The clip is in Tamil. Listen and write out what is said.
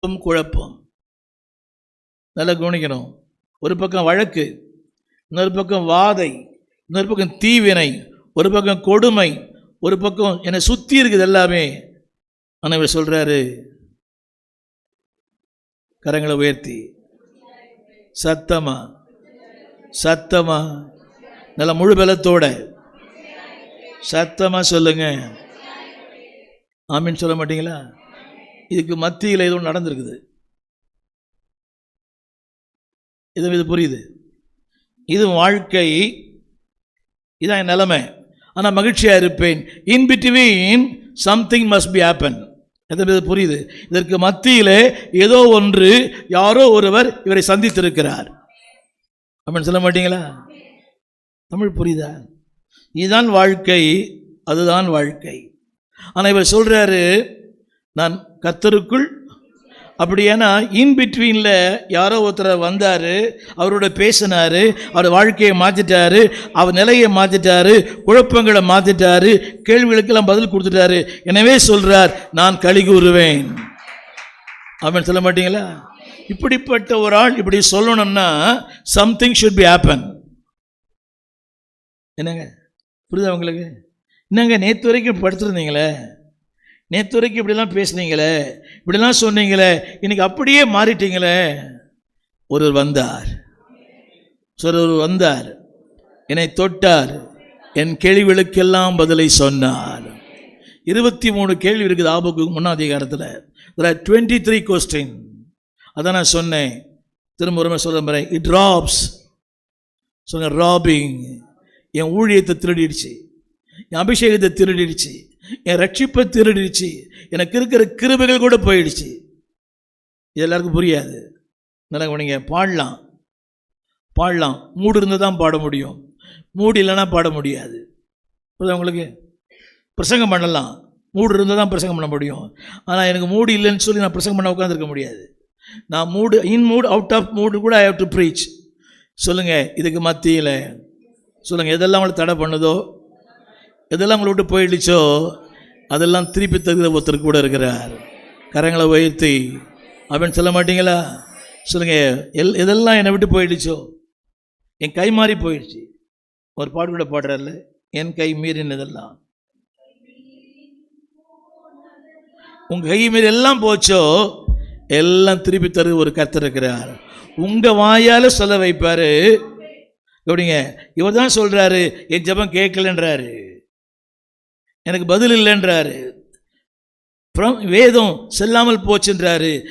குழப்பம் குழப்பம். நல்லா கவனிக்கணும். ஒரு பக்கம் வழக்கு இன்னொரு பக்கம் வாதை இன்னொரு பக்கம் தீவினை ஒரு பக்கம் கொடுமை ஒரு பக்கம் என்னை சுற்றி இருக்குது எல்லாமே. ஆனால் இவர் சொல்கிறாரு கரங்களை உயர்த்தி. சத்தமா? சத்தமா? நல்ல முழு பலத்தோட. சத்தமா சொல்லுங்க. ஆமின்னு சொல்ல மாட்டீங்களா? இதுக்கு மத்தியில் ஏதோ ஒன்று நடந்திருக்குது. இது இது புரியுது. இது வாழ்க்கை. இதான் என் நிலைமை. ஆனால் மகிழ்ச்சியாக இருப்பேன். In between something must be happen எத்தனை இது புரியுது? இதற்கு மத்தியிலே ஏதோ ஒன்று யாரோ ஒருவர் இவரை சந்தித்திருக்கிறார். அப்படின்னு சொல்ல மாட்டீங்களா? தமிழ் புரியுதா? இதுதான் வாழ்க்கை. அதுதான் வாழ்க்கை. ஆனால் இவர் சொல்கிறாரு நான் கத்தருக்குள். அப்படி ஏன்னா இன் பிட்வீனில் யாரோ ஒருத்தர் வந்தார் அவரோட பேசினார் அவர் வாழ்க்கையை மாற்றிட்டாரு அவர் நிலையை மாற்றிட்டாரு குழப்பங்களை மாற்றிட்டாரு கேள்விகளுக்கெல்லாம் பதில் கொடுத்துட்டாரு. எனவே சொல்கிறார் நான் களி கூறுவேன். அப்படின்னு சொல்ல மாட்டீங்களா? இப்படிப்பட்ட ஒரு ஆள் இப்படி சொல்லணும்னா சம்திங் ஷுட் பி ஹேப்பன் என்னங்க? புரியுதா உங்களுக்கு? என்னங்க நேற்று வரைக்கும் படுத்துருந்தீங்களே? நேற்று வரைக்கும் இப்படிலாம் பேசுனீங்களே இப்படிலாம் சொன்னீங்களே இன்னைக்கு அப்படியே மாறிட்டீங்களே. ஒருவர் வந்தார். ஒருவர் வந்தார். என்னை தொட்டார். என் கேள்விகளுக்கெல்லாம் பதிலை சொன்னார். இருபத்தி மூணு கேள்வி இருக்குது ஆபுக்கு முன்னாதிகாரத்தில். டுவெண்ட்டி த்ரீ கொஸ்டின் அதான் நான் சொன்னேன். திரும்ப ஒரு சொல்ல முறை இட் ட்ராப்ஸ் சொன்ன ராபிங் என் ஊழியத்தை திருடிடுச்சு. என் அபிஷேகத்தை திருடிடுச்சு. என் ரட்சிப்பை திருடிடுச்சு. எனக்கு இருக்கிற கிருபைகள் கூட போயிடுச்சு. இது எல்லாருக்கும் புரியாது. நல்லா கவனிங்க பாடலாம். பாடலாம். மூடு இருந்து தான் பாட முடியும். மூடு இல்லைன்னா பாட முடியாது. புரியுது உங்களுக்கு? பிரசங்கம் பண்ணலாம். மூடு இருந்தால் தான் பிரசங்கம் பண்ண முடியும். ஆனால் எனக்கு மூடு இல்லைன்னு சொல்லி நான் பிரசங்கம் பண்ண உட்காந்துருக்க முடியாது. நான் மூடு இன் மூடு அவுட் ஆஃப் மூடு கூட ஐ ஹவ் டு ப்ரீச் சொல்லுங்கள் இதுக்கு மத்தியில். சொல்லுங்கள் எதெல்லாம் உங்களை தடை பண்ணுதோ எதெல்லாம் உங்களை விட்டு போயிடுச்சோ அதெல்லாம் திருப்பி தருகிற ஒருத்தர் கூட இருக்கிறார். கரங்களை உயர்த்தி அப்படின்னு சொல்ல மாட்டீங்களா? சொல்லுங்க எல் எதெல்லாம் என்னை விட்டு போயிடுச்சோ என் கை மாறி போயிடுச்சு. ஒரு பாட்டு கூட பாடுறாருல என் கை மீறினதெல்லாம். உங்கள் கை மீறி எல்லாம் போச்சோ எல்லாம் திருப்பி தரு ஒரு கர்த்தர் இருக்கிறார். உங்கள் வாயால் சொல்ல வைப்பார். எப்படிங்க? இவர் தான் சொல்கிறாரு என் ஜெபம் கேட்கலன்றாரு. எனக்கு பதில் இல்லைன்றாரு. வேதம் செல்லாமல் போச்சுன்றாரு.